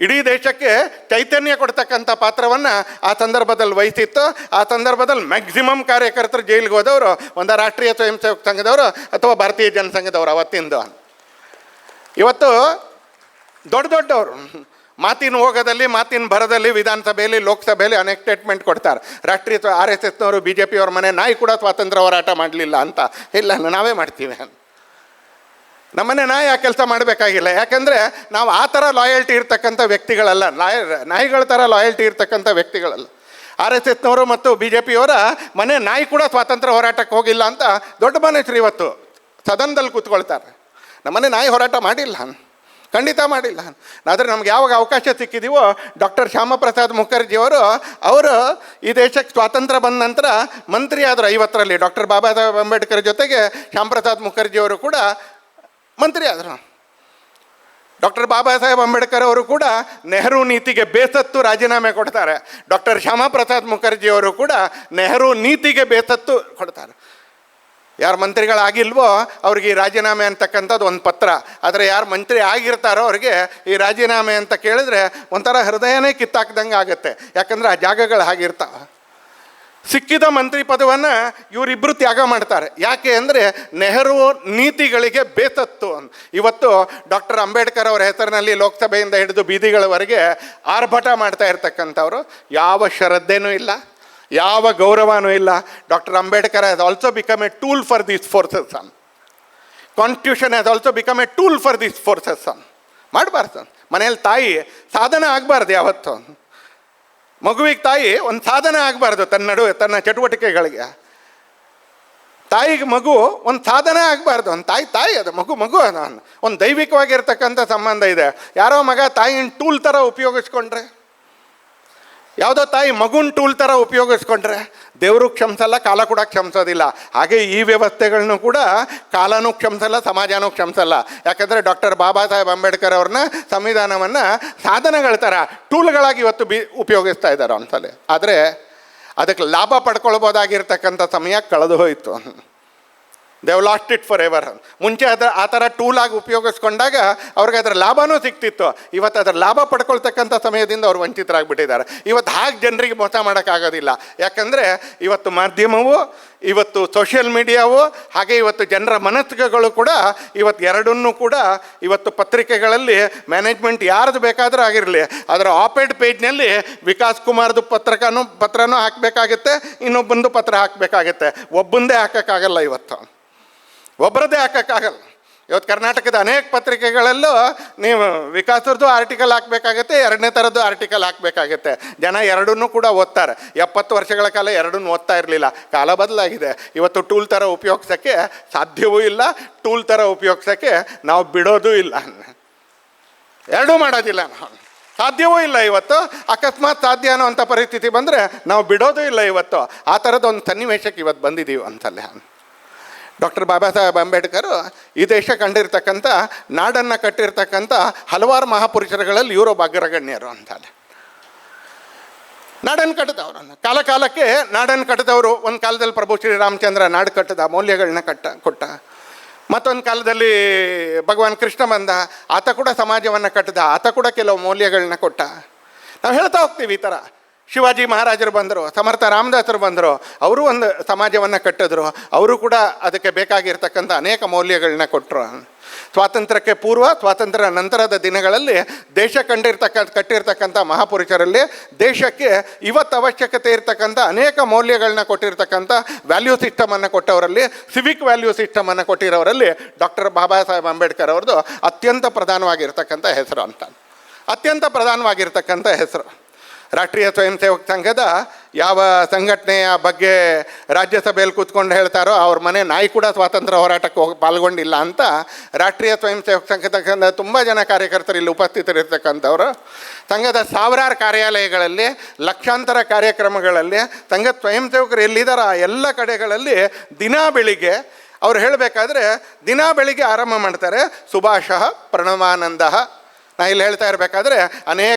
ಇಡೀ ದೇಶಕ್ಕೆ ಚೈತನ್ಯ ಕೊಡ್ತಕ್ಕಂಥ ಪಾತ್ರವನ್ನು ಆ ಸಂದರ್ಭದಲ್ಲಿ ವಹಿಸಿತ್ತು. ಆ ಸಂದರ್ಭದಲ್ಲಿ ಮ್ಯಾಕ್ಸಿಮಮ್ ಕಾರ್ಯಕರ್ತರು ಜೈಲಿಗೆ ಹೋದವರು ಒಂದು ರಾಷ್ಟ್ರೀಯ ಸ್ವಯಂ ಸೇವಕ ಸಂಘದವರು ಅಥವಾ ಭಾರತೀಯ ಜನಸಂಘದವರು ಅವತ್ತಿಂದ. ಇವತ್ತು ದೊಡ್ಡ ದೊಡ್ಡವರು ಮಾತಿನ ಹೋಗದಲ್ಲಿ ಮಾತಿನ ಬರದಲ್ಲಿ ವಿಧಾನಸಭೆಯಲ್ಲಿ, ಲೋಕಸಭೆಯಲ್ಲಿ ಅನೇಕ ಸ್ಟೇಟ್ಮೆಂಟ್ ಕೊಡ್ತಾರೆ. ರಾಷ್ಟ್ರೀಯ ಆರ್ ಎಸ್ ಎಸ್ನವರು ಬಿ ಜೆ ಪಿಯವ್ರ ಮನೆ ನಾಯಿ ಕೂಡ ಸ್ವಾತಂತ್ರ್ಯ ಹೋರಾಟ ಮಾಡಲಿಲ್ಲ ಅಂತ. ಇಲ್ಲ, ನಾವೇ ಮಾಡ್ತೀವಿ. ನಮ್ಮನೆ ನಾಯಿ ಆ ಕೆಲಸ ಮಾಡಬೇಕಾಗಿಲ್ಲ. ಯಾಕಂದರೆ ನಾವು ಆ ಥರ ಲಾಯಲ್ಟಿ ಇರ್ತಕ್ಕಂಥ ವ್ಯಕ್ತಿಗಳಲ್ಲ. ನಾಯ, ನಾಯಿಗಳ ಥರ ಲಾಯಲ್ಟಿ ಇರ್ತಕ್ಕಂಥ ವ್ಯಕ್ತಿಗಳಲ್ಲ. ಆರ್ ಎಸ್ ಎಸ್ನವರು ಮತ್ತು ಬಿ ಜೆ ಪಿಯವರ ಮನೆ ನಾಯಿ ಕೂಡ ಸ್ವಾತಂತ್ರ್ಯ ಹೋರಾಟಕ್ಕೆ ಹೋಗಿಲ್ಲ ಅಂತ ದೊಡ್ಡ ಮನುಷ್ಯರು ಇವತ್ತು ಸದನದಲ್ಲಿ ಕೂತ್ಕೊಳ್ತಾರೆ. ನಮ್ಮನೆ ನಾಯಿ ಹೋರಾಟ ಮಾಡಿಲ್ಲ. ಖಂಡಿತ ಮಾಡಿಲ್ಲ. ಆದರೆ ನಮ್ಗೆ ಯಾವಾಗ ಅವಕಾಶ ಸಿಕ್ಕಿದೀವೋ ಡಾಕ್ಟರ್ ಶ್ಯಾಮಪ್ರಸಾದ್ ಮುಖರ್ಜಿಯವರು ಅವರು ಈ ದೇಶಕ್ಕೆ ಸ್ವಾತಂತ್ರ್ಯ ಬಂದ ನಂತರ ಮಂತ್ರಿ ಆದರು ಐವತ್ತರಲ್ಲಿ. ಡಾಕ್ಟರ್ ಬಾಬಾ ಸಾಹೇಬ್ ಅಂಬೇಡ್ಕರ್ ಜೊತೆಗೆ ಶ್ಯಾಮಪ್ರಸಾದ್ ಮುಖರ್ಜಿಯವರು ಕೂಡ ಮಂತ್ರಿ ಆದರು. ಡಾಕ್ಟರ್ ಬಾಬಾ ಸಾಹೇಬ್ ಅಂಬೇಡ್ಕರ್ ಅವರು ಕೂಡ ನೆಹರು ನೀತಿಗೆ ಬೇಸತ್ತು ರಾಜೀನಾಮೆ ಕೊಡ್ತಾರೆ. ಡಾಕ್ಟರ್ ಶ್ಯಾಮಪ್ರಸಾದ್ ಮುಖರ್ಜಿ ಅವರು ಕೂಡ ನೆಹರು ನೀತಿಗೆ ಬೇಸತ್ತು ಕೊಡ್ತಾರೆ. ಯಾರು ಮಂತ್ರಿಗಳಾಗಿಲ್ವೋ ಅವ್ರಿಗೆ ಈ ರಾಜೀನಾಮೆ ಅಂತಕ್ಕಂಥದ್ದು ಒಂದು ಪತ್ರ. ಆದರೆ ಯಾರು ಮಂತ್ರಿ ಆಗಿರ್ತಾರೋ ಅವ್ರಿಗೆ ಈ ರಾಜೀನಾಮೆ ಅಂತ ಕೇಳಿದ್ರೆ ಒಂಥರ ಹೃದಯನೇ ಕಿತ್ತಾಕ್ದಂಗೆ ಆಗುತ್ತೆ ಯಾಕಂದ್ರೆ ಆ ಜಾಗಗಳು ಹಾಗಿರ್ತಾವೆ. ಸಿಕ್ಕಿದ ಮಂತ್ರಿ ಪದವನ್ನು ಇವರಿಬ್ಬರು ತ್ಯಾಗ ಮಾಡ್ತಾರೆ. ಯಾಕೆ ಅಂದರೆ ನೆಹರು ನೀತಿಗಳಿಗೆ ಬೇತತ್ತು. ಇವತ್ತು ಡಾಕ್ಟರ್ ಅಂಬೇಡ್ಕರ್ ಅವರ ಹೆಸರಿನಲ್ಲಿ ಲೋಕಸಭೆಯಿಂದ ಹಿಡಿದು ಬೀದಿಗಳವರೆಗೆ ಆರ್ಭಟ ಮಾಡ್ತಾ ಇರ್ತಕ್ಕಂಥವ್ರು. ಯಾವ ಶ್ರದ್ಧೆನೂ ಇಲ್ಲ, ಯಾವ ಗೌರವನೂ ಇಲ್ಲ. Doctor Ambedkar has also become a tool for these forces on. Constitution has also become a tool for these forces on. ಮಾಡಬಾರ್ದು ಮನೇಲಿ ತಾಯಿ ಸಾಧನ ಆಗಬಾರ್ದು ಯಾವತ್ತು ಮಗುವಿಗೆ ತಾಯಿ ಒಂದು ಸಾಧನ ಆಗಬಾರ್ದು ತನ್ನ ನಡುವೆ, ತನ್ನ ಚಟುವಟಿಕೆಗಳಿಗೆ. ತಾಯಿಗೆ ಮಗು ಒಂದು ಸಾಧನ ಆಗಬಾರ್ದು. ಒಂದು ತಾಯಿ ತಾಯಿ ಅದು, ಮಗು ಮಗು ಅದು. ಒಂದು ದೈವಿಕವಾಗಿರ್ತಕ್ಕಂಥ ಸಂಬಂಧ ಇದೆ. ಯಾರೋ ಮಗ ತಾಯಿನ ಟೂಲ್ ಥರ ಉಪಯೋಗಿಸ್ಕೊಂಡ್ರೆ ಯಾವುದೋ ತಾಯಿ ಮಗುನ ಟೂಲ್ ಥರ ಉಪಯೋಗಿಸ್ಕೊಂಡ್ರೆ ದೇವರು ಕ್ಷಮಿಸಲ್ಲ, ಕಾಲ ಕೂಡ ಕ್ಷಮಿಸೋದಿಲ್ಲ. ಹಾಗೆ ಈ ವ್ಯವಸ್ಥೆಗಳನ್ನು ಕೂಡ ಕಾಲನೂ ಕ್ಷಮಿಸಲ್ಲ, ಸಮಾಜನೂ ಕ್ಷಮಿಸಲ್ಲ. ಯಾಕಂದರೆ ಡಾಕ್ಟರ್ ಬಾಬಾ ಸಾಹೇಬ್ ಅಂಬೇಡ್ಕರ್ ಅವ್ರನ್ನ ಸಂವಿಧಾನವನ್ನು ಸಾಧನಗಳ ಥರ ಟೂಲ್ಗಳಾಗಿ ಇವತ್ತು ಬಿ ಉಪಯೋಗಿಸ್ತಾ ಇದ್ದಾರೆ ಅಂತಲೇ ಆದರೆ ಅದಕ್ಕೆ ಲಾಭ ಪಡ್ಕೊಳ್ಬೋದಾಗಿರ್ತಕ್ಕಂಥ ಸಮಯ ಕಳೆದು ಹೋಯಿತು. They've lost it for ever ಮುಂಚೆ ಅದರ ಆ ಥರ ಟೂಲಾಗಿ ಉಪಯೋಗಿಸ್ಕೊಂಡಾಗ ಅವ್ರಿಗೆ ಅದರ ಲಾಭವೂ ಸಿಗ್ತಿತ್ತು ಇವತ್ತು ಅದರ ಲಾಭ ಪಡ್ಕೊಳ್ತಕ್ಕಂಥ ಸಮಯದಿಂದ ಅವ್ರು ವಂಚಿತರಾಗಿಬಿಟ್ಟಿದ್ದಾರೆ. ಇವತ್ತು ಹಾಗೆ ಜನರಿಗೆ ಮೋಸ ಮಾಡೋಕ್ಕಾಗೋದಿಲ್ಲ. ಯಾಕಂದರೆ ಇವತ್ತು ಮಾಧ್ಯಮವು, ಇವತ್ತು ಸೋಷಿಯಲ್ ಮೀಡಿಯಾವು ಹಾಗೆ ಇವತ್ತು ಜನರ ಮನಸ್ಸುಗಳು ಕೂಡ ಇವತ್ತು ಎರಡನ್ನೂ ಕೂಡ ಇವತ್ತು ಪತ್ರಿಕೆಗಳಲ್ಲಿ ಮ್ಯಾನೇಜ್ಮೆಂಟ್ ಯಾರ್ದು ಬೇಕಾದರೂ ಆಗಿರಲಿ. ಅದರ ಆಪೇಡ್ ಪೇಜ್ನಲ್ಲಿ ವಿಕಾಸ್ ಕುಮಾರ್ದು ಪತ್ರಕನೂ ಪತ್ರನೂ ಹಾಕಬೇಕಾಗುತ್ತೆ, ಇನ್ನೊಬ್ಬಂದು ಪತ್ರ ಹಾಕಬೇಕಾಗುತ್ತೆ. ಒಬ್ಬಂದೇ ಹಾಕೋಕ್ಕಾಗಲ್ಲ ಇವತ್ತು. ಒಬ್ಬರದ್ದೇ ಹಾಕೋಕ್ಕಾಗಲ್ಲ ಇವತ್ತು ಕರ್ನಾಟಕದ ಅನೇಕ ಪತ್ರಿಕೆಗಳಲ್ಲೂ ನೀವು ವಿಕಾಸರದ್ದು ಆರ್ಟಿಕಲ್ ಹಾಕಬೇಕಾಗತ್ತೆ, ಎರಡನೇ ಥರದ್ದು ಆರ್ಟಿಕಲ್ ಹಾಕಬೇಕಾಗತ್ತೆ. ಜನ ಎರಡನ್ನೂ ಕೂಡ ಓದ್ತಾರೆ. ಎಪ್ಪತ್ತು ವರ್ಷಗಳ ಕಾಲ ಎರಡನ್ನು ಓದ್ತಾ ಇರಲಿಲ್ಲ. ಕಾಲ ಬದಲಾಗಿದೆ. ಇವತ್ತು ಟೂಲ್ ಥರ ಉಪಯೋಗಿಸೋಕ್ಕೆ ಸಾಧ್ಯವೂ ಇಲ್ಲ, ಟೂಲ್ ಥರ ಉಪಯೋಗಿಸೋಕ್ಕೆ ನಾವು ಬಿಡೋದೂ ಇಲ್ಲ. ಎರಡೂ ಮಾಡೋದಿಲ್ಲ ನಾವು. ಸಾಧ್ಯವೂ ಇಲ್ಲ ಇವತ್ತು. ಅಕಸ್ಮಾತ್ ಸಾಧ್ಯ ಅನ್ನೋವಂಥ ಪರಿಸ್ಥಿತಿ ಬಂದರೆ ನಾವು ಬಿಡೋದೂ ಇಲ್ಲ ಇವತ್ತು. ಆ ಥರದ ಒಂದು ಸನ್ನಿವೇಶಕ್ಕೆ ಇವತ್ತು ಬಂದಿದ್ದೀವಿ ಅಂತಲ್ಲೇ. ಡಾಕ್ಟರ್ ಬಾಬಾ ಸಾಹೇಬ್ ಅಂಬೇಡ್ಕರ್ ಈ ದೇಶ ಕಂಡಿರ್ತಕ್ಕಂಥ, ನಾಡನ್ನು ಕಟ್ಟಿರ್ತಕ್ಕಂಥ ಹಲವಾರು ಮಹಾಪುರುಷರುಗಳಲ್ಲಿ ಇವರು ಅಗ್ರಗಣ್ಯರು ಅಂತಾರೆ. ನಾಡನ್ನು ಕಟ್ಟಿದವರು ಕಾಲ ಕಾಲಕ್ಕೆ ನಾಡನ್ನು ಕಟ್ಟಿದವರು. ಒಂದು ಕಾಲದಲ್ಲಿ ಪ್ರಭು ಶ್ರೀರಾಮಚಂದ್ರ ನಾಡು ಕಟ್ಟದ ಮೌಲ್ಯಗಳನ್ನ ಕಟ್ಟ, ಕೊಟ್ಟ. ಮತ್ತೊಂದು ಕಾಲದಲ್ಲಿ ಭಗವಾನ್ ಕೃಷ್ಣ ಬಂದ, ಆತ ಕೂಡ ಸಮಾಜವನ್ನು ಕಟ್ಟಿದ, ಆತ ಕೂಡ ಕೆಲವು ಮೌಲ್ಯಗಳನ್ನ ಕೊಟ್ಟ. ನಾವು ಹೇಳ್ತಾ ಹೋಗ್ತೀವಿ ಈ ಥರ ಶಿವಾಜಿ ಮಹಾರಾಜರು ಬಂದರು, ಸಮರ್ಥ ರಾಮದಾಸರು ಬಂದರು, ಅವರು ಒಂದು ಸಮಾಜವನ್ನು ಕಟ್ಟಿದ್ರು, ಅವರು ಕೂಡ ಅದಕ್ಕೆ ಬೇಕಾಗಿರ್ತಕ್ಕಂಥ ಅನೇಕ ಮೌಲ್ಯಗಳನ್ನ ಕೊಟ್ಟರು ಸ್ವಾತಂತ್ರ್ಯಕ್ಕೆ ಪೂರ್ವ ಸ್ವಾತಂತ್ರ್ಯ ನಂತರದ ದಿನಗಳಲ್ಲಿ ದೇಶ ಕಂಡಿರ್ತಕ್ಕ, ಕಟ್ಟಿರ್ತಕ್ಕಂಥ ಮಹಾಪುರುಷರಲ್ಲಿ ದೇಶಕ್ಕೆ ಇವತ್ತು ಅವಶ್ಯಕತೆ ಇರತಕ್ಕಂಥ ಅನೇಕ ಮೌಲ್ಯಗಳನ್ನ ಕೊಟ್ಟಿರ್ತಕ್ಕಂಥ ವ್ಯಾಲ್ಯೂ ಸಿಸ್ಟಮನ್ನು ಕೊಟ್ಟವರಲ್ಲಿ ಸಿವಿಕ್ ವ್ಯಾಲ್ಯೂ ಸಿಸ್ಟಮನ್ನು ಕೊಟ್ಟಿರೋರಲ್ಲಿ ಡಾಕ್ಟರ್ ಬಾಬಾ ಸಾಹೇಬ್ ಅಂಬೇಡ್ಕರ್ ಅವ್ರದ್ದು ಅತ್ಯಂತ ಪ್ರಧಾನವಾಗಿರ್ತಕ್ಕಂಥ ಹೆಸರು ಅಂತ. ಅತ್ಯಂತ ಪ್ರಧಾನವಾಗಿರ್ತಕ್ಕಂಥ ಹೆಸರು. ರಾಷ್ಟ್ರೀಯ ಸ್ವಯಂ ಸೇವಕ ಸಂಘದ ಯಾವ ಸಂಘಟನೆಯ ಬಗ್ಗೆ ರಾಜ್ಯಸಭೆಯಲ್ಲಿ ಕೂತ್ಕೊಂಡು ಹೇಳ್ತಾರೋ ಅವ್ರ ಮನೆ ನಾಯಿ ಕೂಡ ಸ್ವಾತಂತ್ರ್ಯ ಹೋರಾಟಕ್ಕೆ ಹೋಗಿ ಪಾಲ್ಗೊಂಡಿಲ್ಲ ಅಂತ ರಾಷ್ಟ್ರೀಯ ಸ್ವಯಂ ಸೇವಕ ಸಂಘದ ತುಂಬ ಜನ ಕಾರ್ಯಕರ್ತರು ಇಲ್ಲಿ ಉಪಸ್ಥಿತರಿರ್ತಕ್ಕಂಥವ್ರು. ಸಂಘದ ಸಾವಿರಾರು ಕಾರ್ಯಾಲಯಗಳಲ್ಲಿ, ಲಕ್ಷಾಂತರ ಕಾರ್ಯಕ್ರಮಗಳಲ್ಲಿ ಸಂಘದ ಸ್ವಯಂ ಸೇವಕರು ಎಲ್ಲಿದ್ದಾರ ಎಲ್ಲ ಕಡೆಗಳಲ್ಲಿ ದಿನಾ ಬೆಳಿಗ್ಗೆ ಅವ್ರು ಹೇಳಬೇಕಾದ್ರೆ ದಿನಾ ಬೆಳಿಗ್ಗೆ ಆರಂಭ ಮಾಡ್ತಾರೆ. ಸುಭಾಷ ಪ್ರಣವಾನಂದ. ನಾ ಇಲ್ಲಿ ಹೇಳ್ತಾ ಇರಬೇಕಾದ್ರೆ ಅನೇಕ